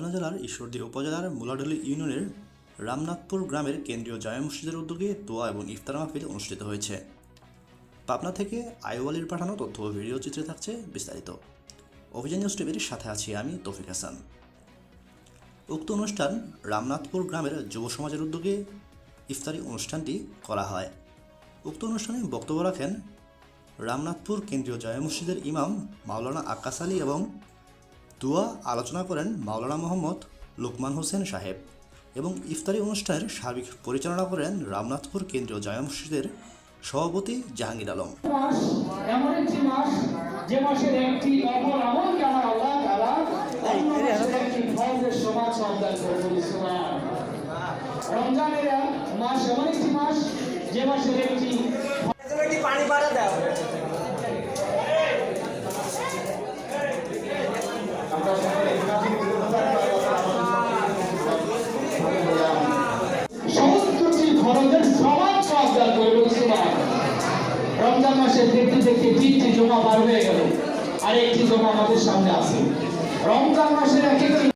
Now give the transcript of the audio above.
পাবনা জেলার ঈশ্বরদী উপজেলার মুলাডলি ইউনিয়নের রামনাথপুর গ্রামের কেন্দ্রীয় জামে মসজিদের উদ্যোগে দোয়া এবং ইফতার মাহফিল অনুষ্ঠিত হয়েছে। পাবনা থেকে আইওয়ালির পাঠানো তথ্য ও ভিডিও চিত্রে থাকছে বিস্তারিত। অভিযান নিউজ টিভির সাথে আছি আমি তৌফিক হাসান। উক্ত অনুষ্ঠান রামনাথপুর গ্রামের যুব সমাজের উদ্যোগে ইফতারি অনুষ্ঠানটি করা হয়। উক্ত অনুষ্ঠানে বক্তব্য রাখেন রামনাথপুর কেন্দ্রীয় জামে মসজিদের ইমাম মাওলানা আক্কাস আলী এবং দুয়া আলোচনা করেন মাওলানা মোহাম্মদ লুকমান হোসেন সাহেব এবং ইফতারি অনুষ্ঠানের সার্বিক পরিচালনা করেন রামনাথপুর কেন্দ্রীয় জামে মসজিদের সভাপতি জাহাঙ্গীর আলম। এমন একটি মাস যে মাসের একটি অপর আমলকে আমার আল্লাহ তাআলা? একটি ফরজের সমাজ সন্ধান রমজানের মাস এমন একটি মাস যে মাসের একটি পানি পাড়া দাও। সমস্তটি খরচের সমান সন্ধান করে বলেছিলেন রমজান মাসে দেখতে দেখতে তিনটি জমা পার হয়ে গেল। আর একটি জমা আমাদের সামনে আছে। রমজান মাসের এক একটি